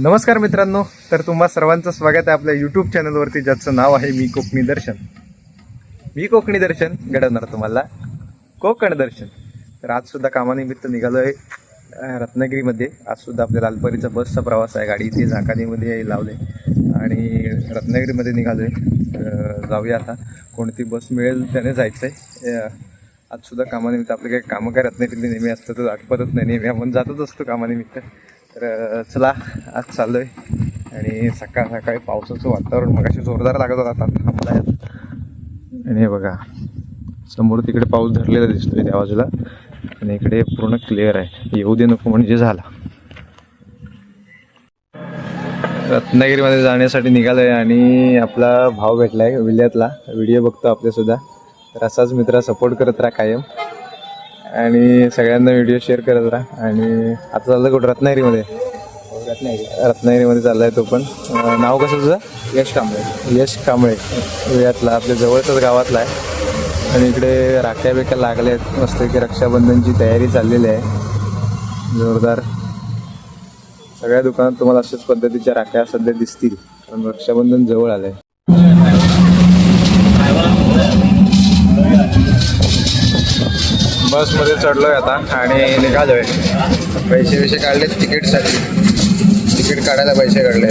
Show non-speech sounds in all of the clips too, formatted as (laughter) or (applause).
नमस्कार मित्रांनो तर तुम्हा सर्वांचं स्वागत आहे आपल्या यूट्यूब चॅनलवरती ज्याचं नाव आहे मी कोकणी दर्शन. मी कोकणी दर्शन घडवणार तुम्हाला. कोकण दर्शन. तर आज सुद्धा कामानिमित्त निघालो आहे रत्नागिरीमध्ये. आज सुद्धा आपल्या लालपरीचा बसचा प्रवास आहे गाडी इथे झाकानीमध्ये लावले. आणि रत्नागिरीमध्ये निघालो आहे जाऊया आता. कोणती बस मिळेल त्याने जायचं आहे आज सुद्धा कामानिमित्त आपले काही कामं काय रत्नागिरीतले नेहमी असतं तर आठवतच नाही. नेहमी आपण जातच असतो कामानिमित्त. तर चला आज चाललो आहे आणि सकाळ सकाळी पावसाचं वातावरण मगाशी जोरदार लागत होता आता थांबलाय आणि हे बघा समोर तिकडे पाऊस धरलेला दिसतोय त्या बाजूला. आणि इकडे पूर्ण क्लिअर आहे. येऊ दे नको म्हणजे झाला. रत्नागिरीमध्ये जाण्यासाठी निघालोय आणि आपला भाव भेटलाय विल्यातला व्हिडिओ बघतो आपल्यासुद्धा तर असाच मित्र सपोर्ट करत राहा कायम. आणि सगळ्यांना व्हिडिओ शेअर करत राहा. आणि आता चाललं कुठं? रत्नागिरीमध्ये. रत्नागिरी रत्नागिरीमध्ये चाललाय तो पण. नाव कसं तुझं? यश कांबळे. यश कांबळे. विल्यातला आपल्या जवळच्याच गावातला आहे. आणि इकडे राख्या बिख्या लागल्या आहेत. मस्त की रक्षाबंधनची तयारी चाललेली आहे. जोरदार. सगळ्या दुकानात तुम्हाला अशाच पद्धतीच्या राख्या सध्या दिसतील. कारण रक्षाबंधन जवळ आलंय. बसमध्ये चढलोय आता आणि निघालोय. पैसे विषय काढले तिकीटसाठी. तिकीट काढायला पैसे काढले.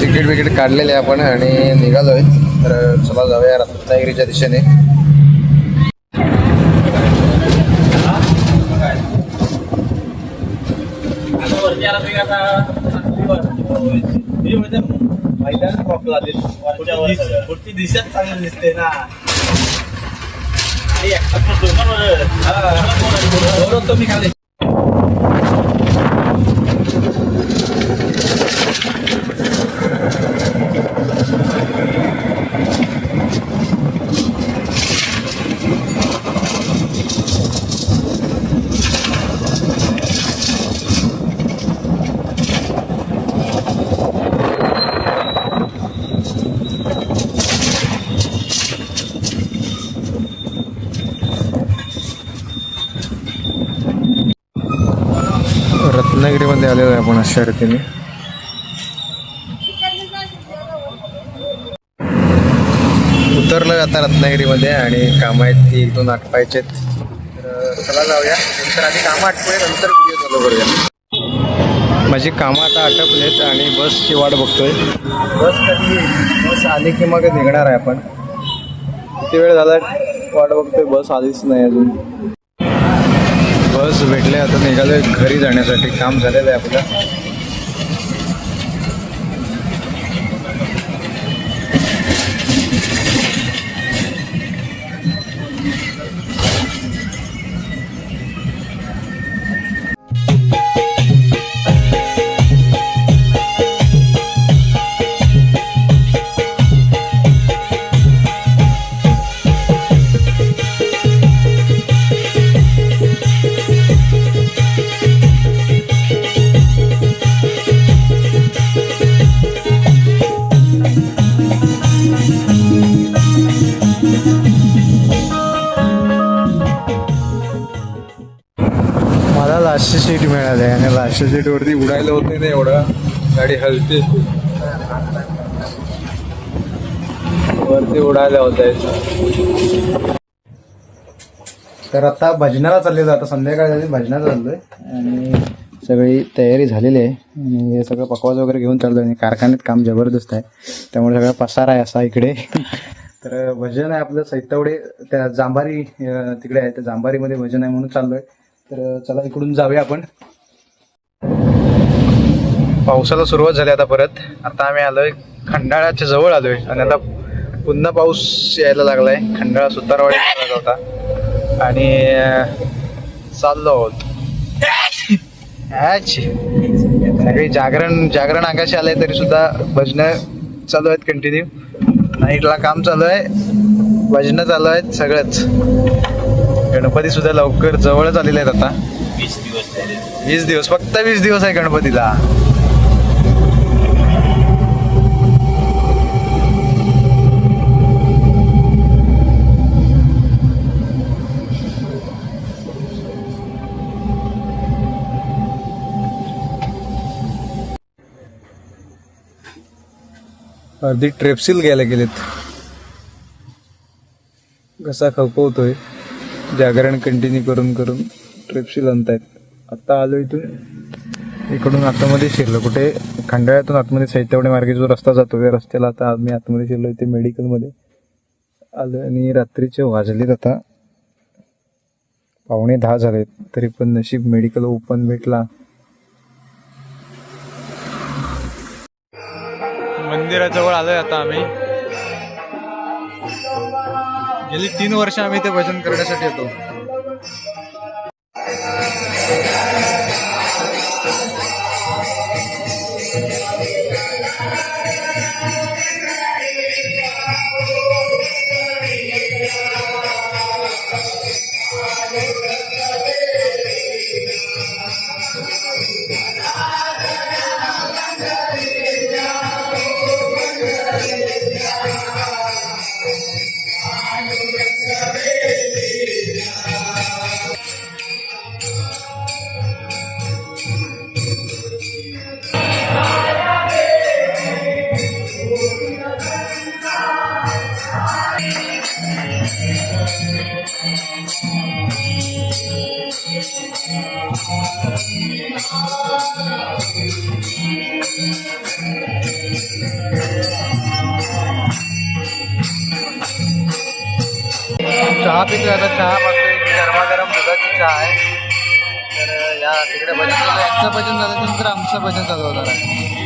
तिकीट बिकीट काढलेले आपण आणि निघालोय. तर चला जाऊया रत्नागिरीच्या दिशेने. दिसत चांगलं दिसते ना तुम्ही खाली रत्नागिरीमध्ये आलेलो आहे आपण अशा रीतीने. उतरलो आता रत्नागिरीमध्ये आणि कामं आहेत ती एक दोन आटपायचे तर चला जाऊया. नंतर आधी कामं आटपूया नंतर व्हिडिओ चालू करूया. माझी कामं आता आटपलेत आणि बसची वाट बघतोय. बस कधी बस आली की मग निघणार आहे आपण. किती वेळ झाला वाट बघतोय? बस आलीच नाही अजून. बस भेटले आता निघालोय घरी जाण्यासाठी. काम झालेलं आहे आपलं. आहे आणि लास्टच्या सीटवरती उडायला होते ना एवढं. गाडी हलते वरती उडायला होत तर आता भजनाला चालले आता संध्याकाळ झाली भजनाला चाललोय. आणि सगळी तयारी झालेली आहे. आणि हे सगळं पकवाज वगैरे घेऊन चाललोय. आणि कारखान्यात काम जबरदस्त आहे. त्यामुळे सगळा पसार आहे असा इकडे. (laughs) तर भजन आहे आपलं सैतवडे. त्या जांभारी तिकडे आहे. त्या जांभारीमध्ये भजन आहे म्हणून चाललोय. तर चला इकडून जाऊया आपण. पावसाला सुरुवात झाली आता परत. आता आम्ही आलोय खंडाळ्याच्या जवळ आलोय. आणि आता पुन्हा पाऊस यायला लागलाय. खंडाळा सुतारवाडी लागला होता. आणि चाललो आहोत. सगळी जागरण जागरण आकाशी आलंय तरी सुद्धा भजनं चालू आहेत कंटिन्यू नाईटला काम चालू आहे. भजनं चालू आहेत सगळंच. गणपती सुद्धा लवकर जवळच आलेले आहेत आता. वीस दिवस वीस दिवस फक्त वीस दिवस आहे गणपतीला. अर्धी ट्रेपसिल घ्यायला गेलेत. घसा खवखवतोय. जागरण कंटिन्यू करून करून ट्रेप्सिल आणतायत. आत्ता आलो इथून. इकडून आतमध्ये शिरलो. कुठे? खंडाळ्यातून आतमध्ये साहित्यवडे मार्गे जो रस्ता जातो त्या रस्त्याला आता आम्ही आतमध्ये शिरलो इथे मेडिकलमध्ये आलो आणि रात्रीचे वाजलेत आता. पावणे दहा झाले तरी पण नशीब मेडिकल ओपन भेटला. मंदिराजवळ आलोय आता आम्ही. गेली तीन वर्ष आम्ही ते भजन करण्यासाठी येतो. चहा पितोय आता चहा पाचतोय गरमागरम दुधाची चहा आहे. तर या तिकडे भजन चालू यांचं भजन झालं त्यानंतर आमचं भजन चालू होणार आहे.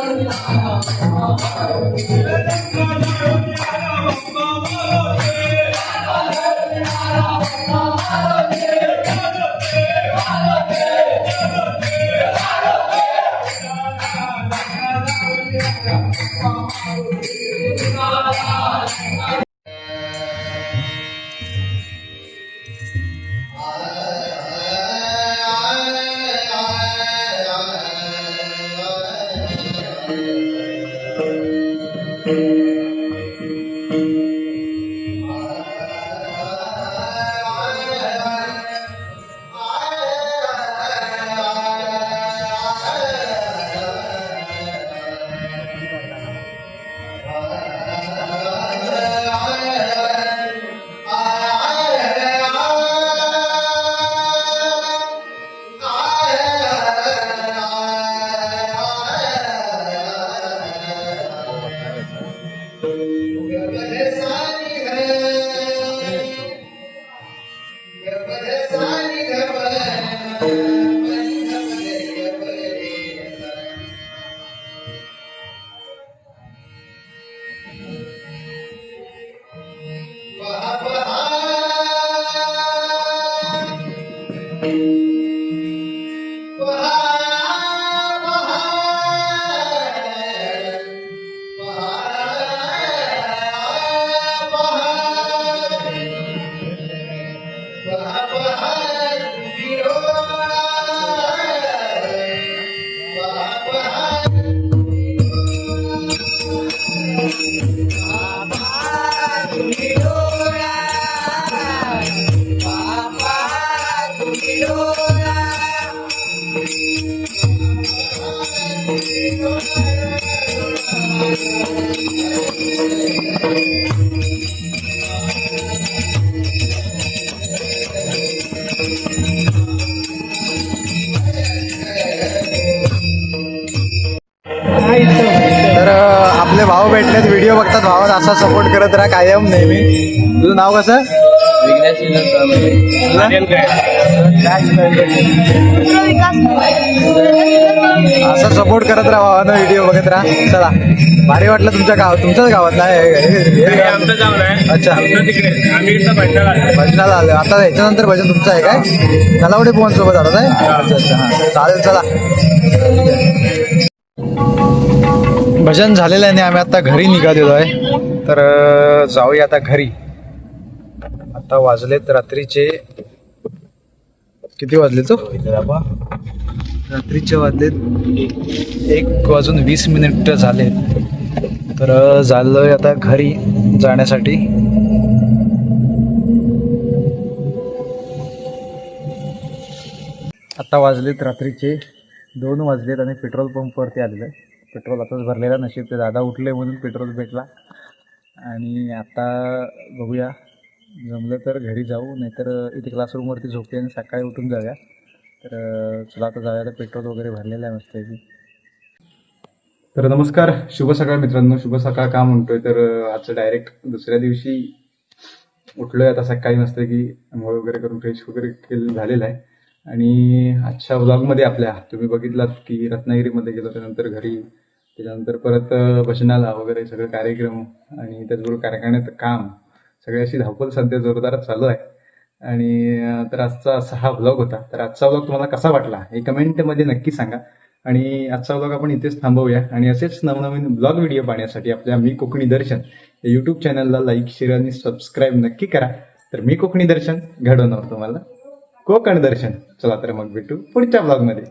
Thank you. तर आपले भाऊ भेटलेत व्हिडिओ बघतात. भावात असा सपोर्ट करत राहा कायम नेहमी. तुझं नाव कसं? असं सपोर्ट करत राहा भावानं व्हिडिओ बघत राहा. चला. भारी वाटलं तुमच्या गाव तुमच्याच गावात नाही आमचं गाव नाही अच्छा. आमचं तिकडे. आम्ही इथं भंडारा भजनाला आलं. आता ह्याच्यानंतर भजन तुमचं आहे काय? नलावडे पोहन सोबत आलं काय अच्छा अच्छा. हा. चालेल चला. भजन झालेलं आहे आणि आम्ही आता घरी निघालेलो आहे. तर अं, जाऊया आता घरी. आता वाजलेत रात्रीचे किती वाजले तो? रात्रीचे वाजलेत एक वाजून वीस मिनिट झाले तर झालोय आता घरी जाण्यासाठी. आत्ता वाजलेत रात्रीचे दोन वाजलेत आणि पेट्रोल पंपवरती आलेलं आहे. पेट्रोल आताच भरलेला नशीब ते दादा उठले म्हणून पेट्रोल भेटला. आणि आत्ता बघूया जमलं तर घरी जाऊ नाहीतर इथे क्लासरूमवरती झोपे आणि सकाळी उठून जाऊया. तर चला आता जाऊया तर पेट्रोल वगैरे भरलेलं आहे मस्त तर नमस्कार शुभ सकाळ मित्रांनो शुभ सकाळ का म्हणतोय तर आजचं डायरेक्ट दुसऱ्या दिवशी उठलोय आता सकाळी नसतं की आंघोळ वगैरे करून फ्रेश वगैरे केलं झालेलं आहे. आणि आजच्या व्लॉगमध्ये आपल्या तुम्ही बघितलात की रत्नागिरीमध्ये गेलो त्यानंतर घरी त्याच्यानंतर परत भजनाला वगैरे सगळे कार्यक्रम आणि त्याचबरोबर कारखान्यात काम सगळी अशी धावपळ सध्या जोरदार चालू आहे. आणि तर आजचा असा हा व्लॉग होता. तर आजचा व्लॉग तुम्हाला कसा वाटला? हे कमेंटमध्ये नक्की सांगा. आणि आजचा ब्लॉग आपण इथेच थांबवूया. आणि असेच नवनवीन ब्लॉग व्हिडिओ पाहण्यासाठी आपल्या मी कोकणी दर्शन या यूट्यूब चॅनलला लाईक शेअर आणि सबस्क्राईब नक्की करा. तर मी कोकणी दर्शन घडवणार तुम्हाला कोकण दर्शन. चला तर मग भेटू पुढच्या ब्लॉगमध्ये